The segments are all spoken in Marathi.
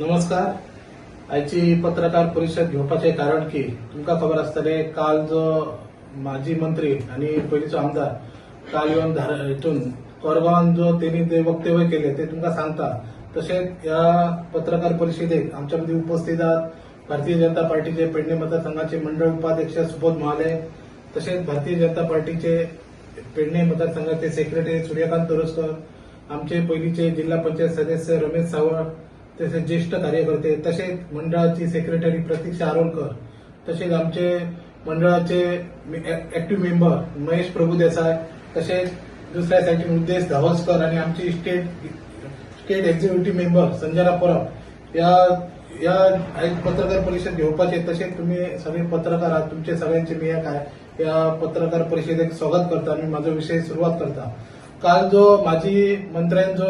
नमस्कार. आयची पत्रकार परिषद घेवपाचें कारण की तुमकां खबर आसतलें काल जो माजी मंत्री आनी पयलींचो आमदार काल येवन धार- हितून कोरगांवान जो तेणी जे वक्तव्य केले ते तुमकां सांगता. तशेंच ह्या पत्रकार परिशदेक आमच्या मदीं उपस्थित आहात. भारतीय जनता पार्टीचे पेडणे मतदारसंघाचे मंडळ उपाध्यक्ष सुबोध महाले. तशेंच भारतीय जनता पार्टीचे पेडणे मतदारसंघाचे सेक्रेटरी सूर्यकांत तोरसकर. आमचे पयलींचे जिल्हा पंचायत सदस्य रमेश सावळ तसेच ज्येष्ठ कार्यकर्ते तसेच मंडळाची सेक्रेटरी प्रतीक्षा आरोलकर तसेच आमचे मंडळाचे ऍक्टिव्ह मेंबर महेश प्रभुदेसाय तसेच दुसऱ्या साईडीन उद्देश धावसकर आणि आमची state state executive member Sanjana Parab. या या पत्रकार परिषद घेवपाचे तसेच तुम्ही सगळे पत्रकार आहात तुमचे सगळ्यांचे मी एक या पत्रकार परिषदेक स्वागत करता आणि माझा विषय सुरुवात करता. काल जो माजी मंत्र्यान जो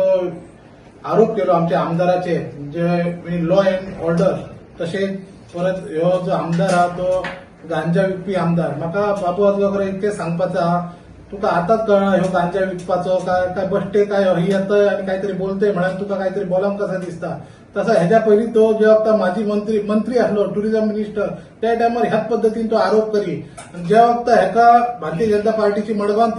आरोप केलो आमच्या आमदाराचे जे लॉ अँड ऑर्डर तशेंच परत ह्यो जो आमदार आहा तो गांजा विकपी आमदार. म्हाका बाबू आजगावकर इतकें सांगपाचें आहा तुका आतांच कळना ह्यो गांजा विकपाचो काय काय बश्टे काय ही येतय आणि काहीतरी बोलतय म्हणून तुका काहीतरी बोलांक कसा दिसता? तसा ह्याच्या पयलीं तो जे वक्ता माजी मंत्री मंत्री आसलो टुरिझम मिनिस्टर त्या टायमार ह्याच पद्दतीन तो आरोप करी. ज्या वक्ता हेका भारतीय जनता पार्टीची मडगांव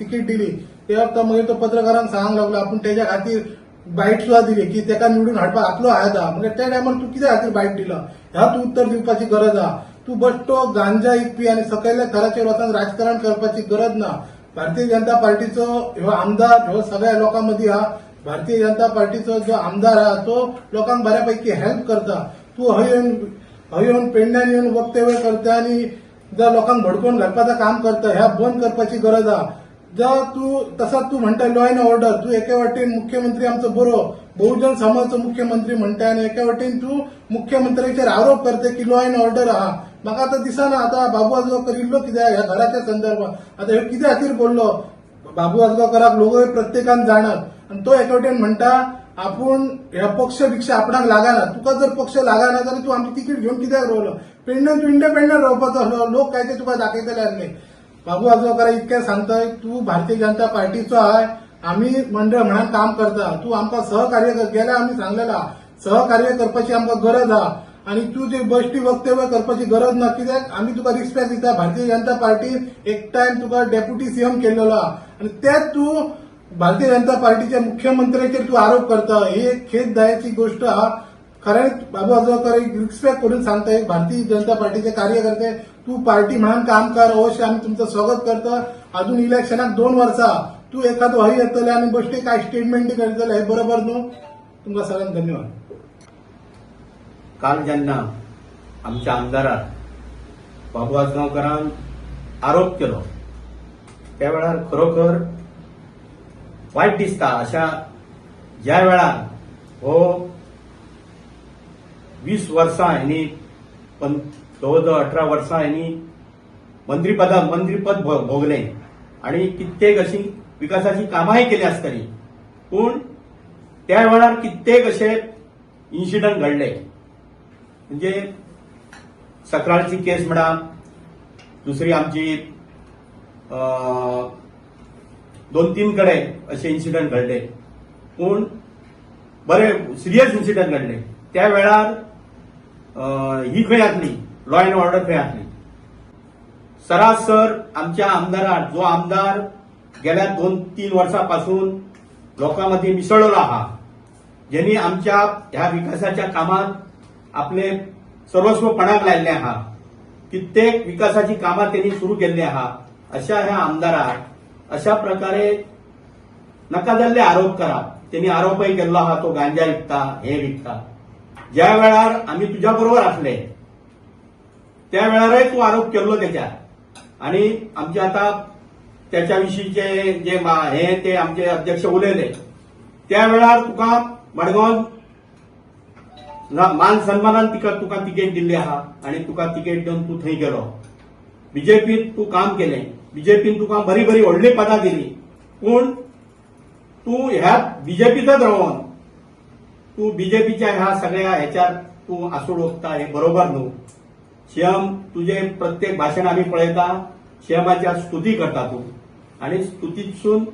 तिकीट दिली त्या वक्ता मागीर तो पत्रकारांक सांगूंक लागलो आपण त्याच्या खातीर बाईट सुद्धा दिली की तेका निवडून हाडपाक आपलो आयात हा म्हणजे त्या टायमार तू कित्या खातीर बाईट दिला? ह्या तू उत्तर दिवपाची गरज हा तू बश्टो गांजा इकपी आणि सकयल्या थराचेर वचून राजकारण करपाची गरज ना. भारतीय जनता पार्टीचो ह्यो आमदार ह्यो सगळ्या लोकां मदीं हा भारतीय जनता पार्टीचो जो आमदार हा तो लोकांक बऱ्यापैकी हेल्प करता. तू हय येवन हय येवन पेडण्यान येवन वक्तव्य करता आणि ज्या लोकांक भडकून घालपाचं काम करता ह्या बंद करपाची गरज हा जा तू तसा तू म्हणटा लॉ अँड ऑर्डर तू एके वाटेन मुख्यमंत्री आमचो बरो बहुजन समाजचो मुख्यमंत्री म्हणटा आणि एके वाटेन तू मुख्यमंत्र्याचेर आरोप करते की लॉ अँड ऑर्डर आहा म्हाका आता दिसना आता बाबू आजगावकर इल्लो कित्याक ह्या घराच्या संदर्भात. आता ह्यो कित्या खातीर बोललो. बाबू आजगावकराक लोगोय प्रत्येकान जाणत. आणि तो एके वाटेन म्हणटा आपूण ह्या पक्ष भिक्षा आपणाक लागना. तुका जर पक्ष लागना जाल्यार तू आमची तिकीट घेऊन कित्याक रोवलो? पेडण्यान तू इंडिपेंडंट रावपाचो आसलो लोक काय ते तुका दाखयतले आसले बाबू आजगावकर इतकें सांगता तू भारतीय जनता पार्टीचो आय आम्ही मंडळ म्हणून काम करता. तू आमकां सहकार्य कर. गेल्या आम्ही सांगलेला सहकार्य करपाची आमकां गरज हा आणि तू जे बश्टी वक्तव्य करपाची गरज ना कित्याक आम्ही तुका रिस्पेक्ट दिता. भारतीय जनता पार्टीन एक टाइम तुका डेप्युटी सीएम केलेलो हा आणि तेच तू भारतीय जनता पार्टीच्या मुख्यमंत्र्याचेर तू आरोप करता ही एक खेददायाची गोष्ट हा खरेंच बाबू आजगावकर एक रिस्पेक्ट करून सांगता एक भारतीय जनता पार्टीचे कार्यकर्ते तू पार्टी म्हणून काम कर अवश्य आम्ही तुमचं स्वागत करता. अजून इलेक्शनाक दोन वर्सां तू एखादं हय येतले आणि बश्टे काय स्टेटमेंट करतले हे बरोबर न्हू तुमकां सगळ्यांक धन्यवाद. काल जेन्ना आमच्या आमदारान बाबू आजगांवकरान आरोप केलो त्या वेळार खरोखर वायट दिसता अशा ज्या वेळार हो वीस वर्सां हेनी जवळ जवळ अठरा वर्सां हेनी मंत्रीपदा मंत्रीपद भो- भोगलें. आणि कित्येक अशी विकासाची कामांय केली आसतली पूण त्या वेळार कित्येक असे इन्सिडंट घडले. म्हणजे सकराळची केस म्हणा दुसरी आमची दोन तीन कडेन असे इन्सिडंट घडले. पूण बरे सिरियस इन्सिडंट घडले. त्या वेळार ही खंय आसली लॉ अँड ऑर्डर खंय आसली सरासर आमच्या आमदारात जो आमदार गेल्या दोन तीन वर्षापासून लोकांमध्ये मिसळला आहा ज्यांनी आमच्या ह्या विकासाच्या कामात आपले सर्वस्व पणाक लायले आहा कित्येक विकासाची कामां त्यांनी सुरू केल्ली आहा अशा ह्या आमदाराक अशा प्रकारे नका जाल्ले आरोप करप त्यांनी आरोपही केल्लो आहा तो गांजा विकता हे विकता. ज्या वेळार आम्ही तुझ्या बरोबर असले त्या वेळारय तू आरोप केल्लो त्याच्या आणि आमचे आता त्याच्याविषयीचे जे हे ते आमचे अध्यक्ष उलयले त्या वेळार तुका मडगांव ना- मान सन्मानान तिका तुका तिकेट दिल्ली आहा आणि तुका तिकेट दिवन तू थंय गेलो. बीजेपीत तू काम केलें. बीजेपीन तुका बरी बरी व्हडली पदां दिली. पूण तू ह्या बीजेपीतच रावन तू बीजेपीच्या ह्या सगळ्या ह्याच्यात तू आसूड ओकता हे बरोबर न्हू सीएम तुझे प्रत्येक भाषण आम्ही पळयता सीएमाच्या स्तुती करता तू. आणि स्तुतीसून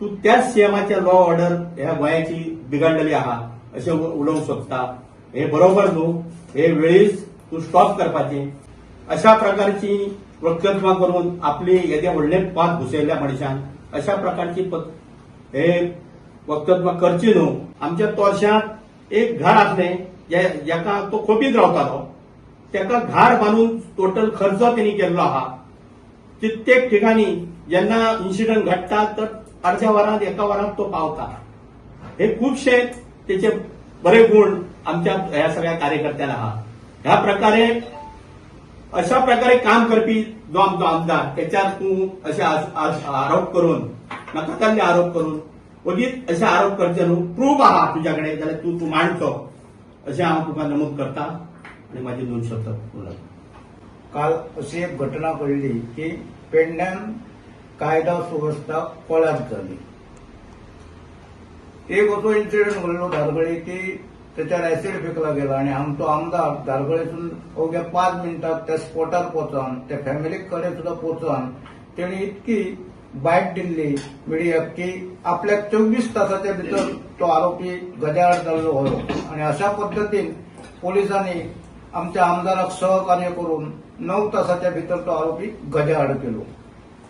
तू त्याच सीएमाच्या लॉ ऑर्डर ह्या गोयाची बिघडलेली आहा अशें उलोवंक सोदता हे बरोबर न्हू हे वेळीच तू स्टॉप करपाचे. अशा प्रकारची वक्तव्य करून आपली येदें व्हडले पात घुसयल्या मनशान अशा प्रकारची हे वक्तव्य करची न्हू आमच्या तोरशात एक घर आसलें जे- जेका तो खोपीत रावतालो. तेका घर बांदून टोटल खर्च त्यांनी केल्लो आहा. कित्येक ठिकाणी जेन्ना इन्सिडंट घडटा तर अर्ध्या वरांत एका वरांत तो पावता. हे खूपशे त्याचे बरे गुण आमच्या ह्या सगळ्या कार्यकर्त्यांना आहा. ह्या प्रकारे अशा प्रकारे काम करपी जो आमचो आमदार त्याच्यात तूं असे आज- आज- आरोप करून नाका तल्ले आरोप करून ओगीच असे आरोप करचे न्हू प्रूफ आहा तुज्या कडेन जाल्यार तूं तूं मांडचो अशें हांव तुका नमूद करता आनी म्हाजे दोन शब्द उलयता काल अशी एक घटना घडली की पेडण्यान कायदा सुव्यवस्था कोलाज जाली एक असो इन्सिडेंट घडलो धारगळी की त्याच्यावर ऍसिड फेकला गेला आणि आमचो आमदार धारगळेसून अवघ्या पाच मिनिटात त्या स्पॉटार पोचोन त्या फॅमिली कडे सुद्धा पोचन तेणी इतकी बायट दिल्ली मीडिया की आपल्याक चोवीस तासाच्या भितर तो आरोपी गजाआड जाल्लो होतो. आणि अशा पद्दतीन पोलिसांनी आमच्या आमदाराक सहकार्य करून नऊ तासाच्या भितर तो आरोपी गजाआड केलो.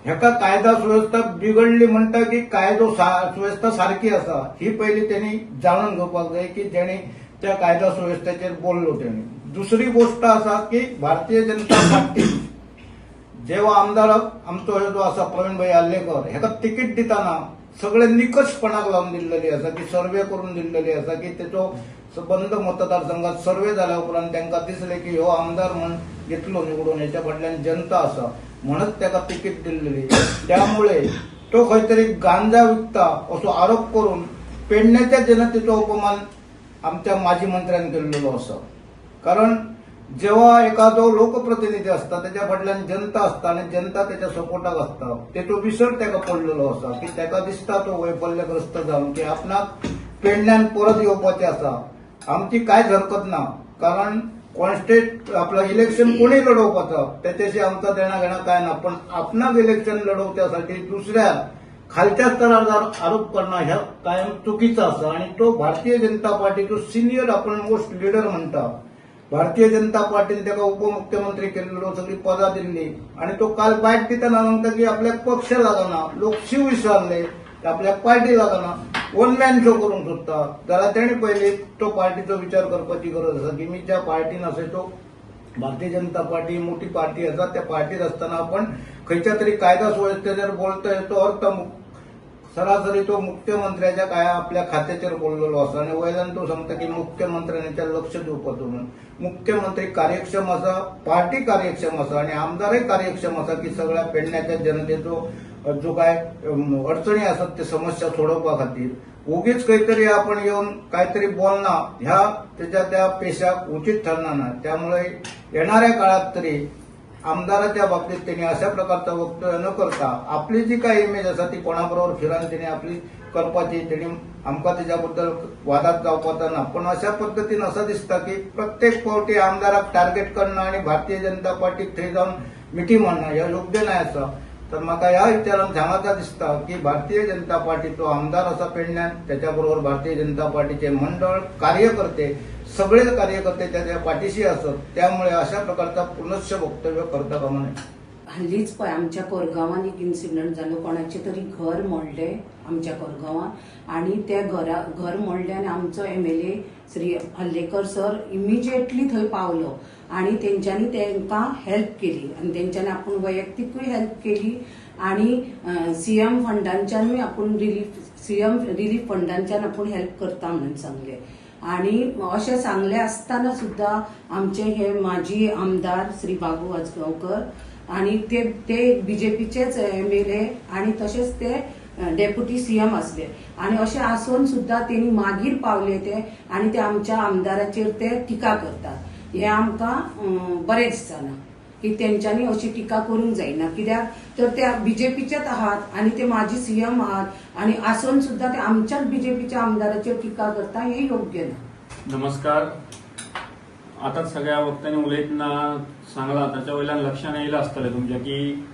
ह्याका कायदा सुव्यवस्था बिघडली म्हणटा की कायदो सा- सुव्यवस्था सारखी असा. ही पहिली त्यांनी जाणून घेवपाक जाय की जेणे त्या कायदा सुव्यवस्थेचेर बोललो तेणी दुसरी गोष्ट असा की भारतीय जनता पार्टी देव आमदाराक आमचो जो आसा प्रवीणभाई आल्लेकर हेका तिकीट दिताना सगळे निकषपणाक लावून दिल्लेली आसा की सर्वे करून दिल्लेली आसा की तेचो बंद मतदारसंघात सर्वे जाल्या उपरांत तांकां दिसले की हो आमदार म्हण घेतलो निवडून हेच्या फाटल्यान जनता आसा म्हणत त्याका तिकीट दिल्लेली त्यामुळे तो खंय तरी गांजा विकता असो आरोप करून पेडण्याच्या जनतेचो अपमान आमच्या माजी मंत्र्यान केलेलो आसा कारण जेव्हा एखादो लोकप्रतिनिधी असता त्याच्या फाटल्यान जनता असता आणि जनता त्याच्या सपोर्टाक असता तेचो विसर ताका पडलेलो आसा की ताका दिसता तो वैफल्यग्रस्त जावन की आपणाक पेडण्यान परत येवपाचें आसा. आमची कांयच हरकत ना कारण कॉन्स्टेट आपलं इलेक्शन कोणी लढवपाचा त्याच्याशी आमचा देणा घेणं काय ना पण आपणाक इलेक्शन लढवच्यासाठी दुसऱ्या खालच्या स्तरावर जर आरोप करणं ह्या कायम चुकीचा असा आणि तो भारतीय जनता पार्टीचो सिनियर आपण मोस्ट लिडर म्हणतात भारतीय जनता पार्टीने त्याला उपमुख्यमंत्री केलेलो सगळी पदा दिल्ली आणि तो काल बायट दिताना म्हणता की आपल्याक पक्ष लागना लोक शिव विसरले आपल्याक पार्टी लागना वन मॅन शो करूंक सोदता जाल्यार तेणी पयली तो पार्टीचो विचार करपाची गरज आसा की मी ज्या पार्टीन असे तो भारतीय जनता पार्टी मोठी पार्टी आसा त्या पार्टीत असताना आपण खंयच्या तरी कायदा सुव्यवस्थेचेर बोलतोय तो अर्थ सरासरी तो मुख्यमंत्र्याच्या काय आपल्या खात्याचेर बोललेलो आसा आणि वयल्यान तो सांगता की मुख्यमंत्र्यांच्या लक्ष दिवपाचो म्हणून मुख्यमंत्री कार्यक्षम आसा पार्टी कार्यक्षम आसा आणि आमदारय कार्यक्षम आसा की सगळ्या पेडण्याच्या जनतेचो जो काय अडचणी असतात ते समस्या सोडवपा खातीर उगीच काहीतरी आपण येऊन काहीतरी बोलना ह्या त्याच्या त्या पेशाक उचित ठरणार नाही. त्यामुळे येणाऱ्या काळात तरी आमदाराच्या बाबतीत त्यांनी अशा प्रकारचं वक्तव्य न करता आपली जी काही इमेज असा ती कोणाबरोबर फिरान त्यांनी आपली करपाची त्यांनी आमकां त्याच्याबद्दल वादात जावपाचो ना पण अशा पद्धतीनं असं दिसतं की प्रत्येक फावटी आमदाराक टार्गेट करणं आणि भारतीय जनता पार्टीत थंय जाऊन मिठी म्हणणं हे योग्य नाही असं. तर म्हाका ह्या विचारान सांगायचा दिसता की भारतीय जनता पार्टीचो आमदार असा पेडण्यान त्याच्याबरोबर भारतीय जनता पार्टीचे मंडळ कार्यकर्ते सगळे कार्यकर्ते त्याच्या पाठीशी असत त्यामुळे अशा प्रकारचा पुनश्च वक्तव्य करता कामा नये. हल्लीच पळय आमच्या कोरगांवान एक इन्सिडंट जालो कोणाचे तरी घर मोडले आमच्या कोरगांवान आणि त्या घरा घर मोडले आनी आमचो M L A Shri Hallekar sir immediately थंय पावलो. आणि तेंच्यांनी तांकां हेल्प केली. आणि तेंच्यांनी आपण वैयक्तीकूय हेल्प केली. आणि सीएम फंडांच्यानूय आपण रिलीफ सीएम रिलीफ फंडांच्यान आपण हेल्प करता म्हणून सांगले. आणि अशें चांगल्या आसतना सुद्धा आमचे हे माजी आमदार श्री बाबू आजगावकर आणि ते ते बीजेपीचेच एम एल ए आणि तसेच ते डेप्युटी सीएम असले. आणि अशें आसून सुद्धा त्यांनी मागीर पावले ते आणि ते आमच्या आमदाराचेर ते टिका करतात. हे आमकां अं, बरें की तेंच्यांनी अशी टिका करूंक जायना कित्याक तर त्या बीजेपीच्याच आहात आणि ते माजी सीएम आहात आणि आसून सुद्धा ते आमच्याच बीजेपीच्या आमदाराचेर टिका करता हे योग्य ना नमस्कार. आता सगळ्या वक्त्यांनी उलयतना सांगला. ताच्या वयल्यान लक्षात येयला आसतलें तुमच्या की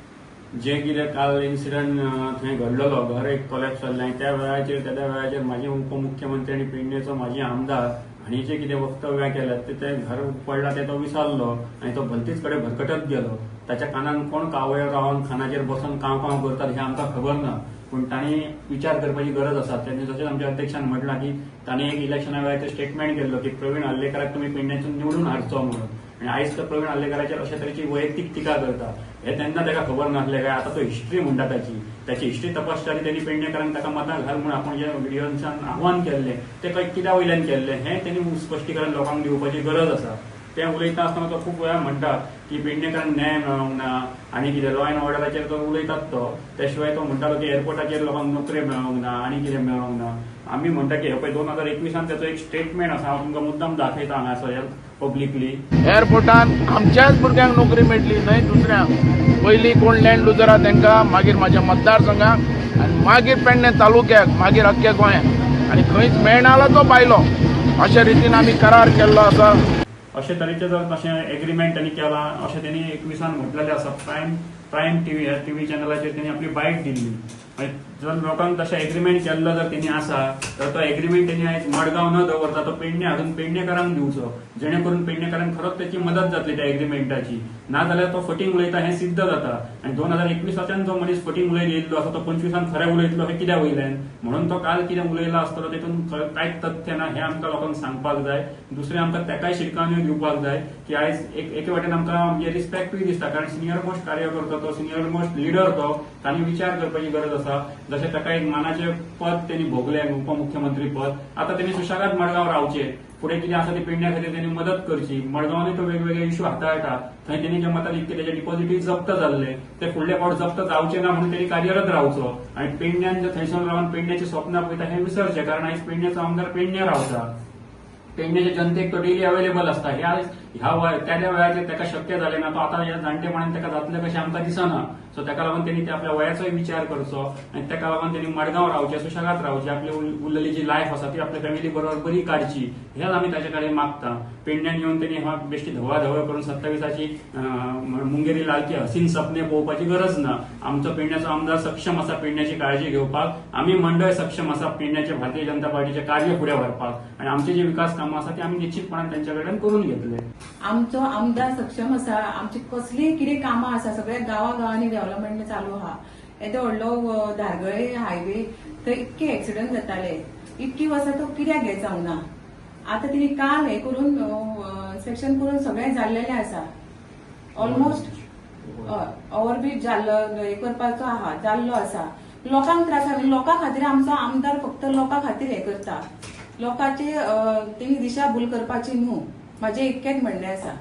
जे कितें काल इन्सिडंट थंय घडलेलो घर एक कोलॅप्स जाल्लें त्या वेळाचेर त्या वेळाचेर माजी उपमुख्यमंत्री आनी पेडणेचो माजी आमदार हांणी जे कितें वक्तव्यां केल्यात ते तें घर पडला ते तो विसरलो आनी तो भलतीच कडेन भरकटत गेलो. ताच्या कानान कोण कावळे रावन खानाचेर बसून कांव कांव करतात हे आमकां खबर ना. पूण तांणी विचार करपाची गरज आसा तेन्ना जशें आमच्या अध्यक्षान म्हटलां की तांणी एक इलेक्शना वेळार ते स्टेटमेंट केल्लो की प्रवीण आल्लेकराक तुमी पेडण्यातून निवडून हाडचो म्हणून. आनी आयज तो प्रवीण आल्लेकराचेर अशे तरेची वैयक्तीक टिका करता हे तेन्ना ताका खबर नासलें काय? आतां तो हिस्ट्री म्हणटा ताची त्याची हिस्ट्री तपासताना त्यांनी कारण ताका मतां घाल म्हणून आपण जे व्हिडिओच्यान आव्हान केल्लें ते काय कित्या वयल्यान केल्लें हें तेणी स्पश्टीकरण लोकांक दिवपाची गरज आसा तें उलयता आसतना तो खूब वेळा म्हणटा की पेडणेकरांक न्याय मेळोंक ना आनी कितें लॉ अँड ऑर्डराचेर तो. उलयतात तो त्या शिवाय तो म्हणटालो की एअरपोर्टाचेर लोकांक नोकऱ्यो मेळोंक ना आनी कितें मेळोंक ना आमी म्हणटा की हे पळय दोन हजार एकवीसान ताचो एक स्टेटमेंट आसा हांव तुमकां मुद्दाम दाखयता हांगासर पब्लिकली एअरपोर्टान आमच्याच भुरग्यांक नोकरी मेळटली न्हय दुसऱ्यांक पयलीं कोण लँड लुजरा तांकां मागीर म्हाज्या मतदारसंघाक आनी मागीर पेडणे तालुक्याक मागीर अख्ख्या गोंयांत आनी खंयच मेळना जाल्यार तो भायलो अशा रितीन आमी करार केल्लो आसा अशे तरेचे जर तशें एग्रीमेंट त्यांनी केला अशें त्यांनी एकविसान म्हटलेलें आसा प्रायम प्रायम टीव्ही ह्या टीव्ही चॅनलाचेर त्यांनी आपली बायट दिल्ली जर लोकांक तशें एग्रीमेंट केल्लो जर तेणी आसा तर तो एग्रीमेंट तेणी आयज मडगांव न दवरता तो पेडणे हाडून पेडणेकारांक दिवचो जेणे करून पेडणेकारांक खरोच तेची मदत जातली त्या एग्रीमेंटाची ना जाल्यार तो फटींग उलयता हें सिद्ध जाता. आनी दोन हजार एकवीसाच्यान जो मनीस फटींग उलयन येयल्लो आसा तो पंचवीसान खरें उलयतलो हें कित्याक वयल्यान म्हणून तो काल कितें उलयलो आसतलो तेतून कांयच तथ्य ना हें आमकां लोकांक सांगपाक जाय. दुसरें आमकां तेकाय शिटकावण्यो दिवपाक जाय की आयज एक एके वाटेन आमकां म्हणजे रिस्पेक्टूय दिसता कारण सिनियर मोस्ट कार्यकर्तो तो सिनियर मोस्ट लिडर तो तांणी विचार करपाची गरज आसा. जशें ताका एक मानाचें पद त्यांनी भोगलें उपमुख्यमंत्री पद. आता त्यांनी सुशागात मडगांव रावचे. फुडें कितें आसा ती पेडण्या खातीर त्यांनी मदत करची. मडगांवांनी तो वेगवेगळे इश्यू हाताळटा थंय त्यांनी जे मतां इतके त्याचे डिपॉझिटूय जप्त जाल्ले ते फुडले फावट जप्त जावचे ना म्हणून त्यांनी कार्यरत रावचो आनी पेडण्यान जे थंयसर रावन पेडण्याची स्वप्न पळयता हें विसरचें. कारण आयज पेडण्याचो आमदार पेडण्या रावता पेडण्याच्या जनतेक तो डेली अवेलेबल असता. हे आज ह्या वय त्या त्या ताका शक्य जालें ना तो आतां ह्या जाणटेपणान ताका जातले कशें आमकां दिसना. सो ताका लागून तेणी ते आपल्या वयाचोय विचार करचो. आनी ताका लागून तेणी मडगांव रावचे सुशेगाद रावचे आपली उरलेली जी लायफ आसा ती आपल्या फॅमिली बरोबर बरी काडची हेच आमी ताचे कडेन मागता. पेडण्यान येवन तेणी हा बेश्टी धवळ धवळ करून सत्तावीसाची मुंगेरी लालकी हसीन सपने पळोवपाची गरज ना. आमचो पेडण्याचो आमदार सक्षम आसा पेडण्याची काळजी घेवपाक आमी मंडळ सक्षम आसा पेडण्याचे भारतीय जनता पार्टीचे कार्य फुडें व्हरपाक आनी आमची जी विकास कामां आसा ती आमी निश्चितपणान तांच्या कडेन करून घेतले. आमचो आमदार सक्षम आसा आमची कसलीय कितें कामां आसा सगळ्या गांवागांवांनी डेव्हलपमेंट चालू आहा येदो व्हडलो धारगळे हायवे थंय इतके एक्सिडंट जाताले. इतकी वर्सां तो कित्याक घे जावंक ना आतां तिणी काल हें करून सेक्शन करून सगळें जाल्लेलें आसा ऑलमोस्ट ओव्हरब्रीज जाल्लो हें करपाचो आहा जाल्लो आसा लोकांक त्रास लोकां खातीर आमचो आमदार फक्त लोकां खातीर हें करता. लोकांची तेणी दिशा भूल करपाची न्हू. म्हाजें इतकेंच म्हणणें आसा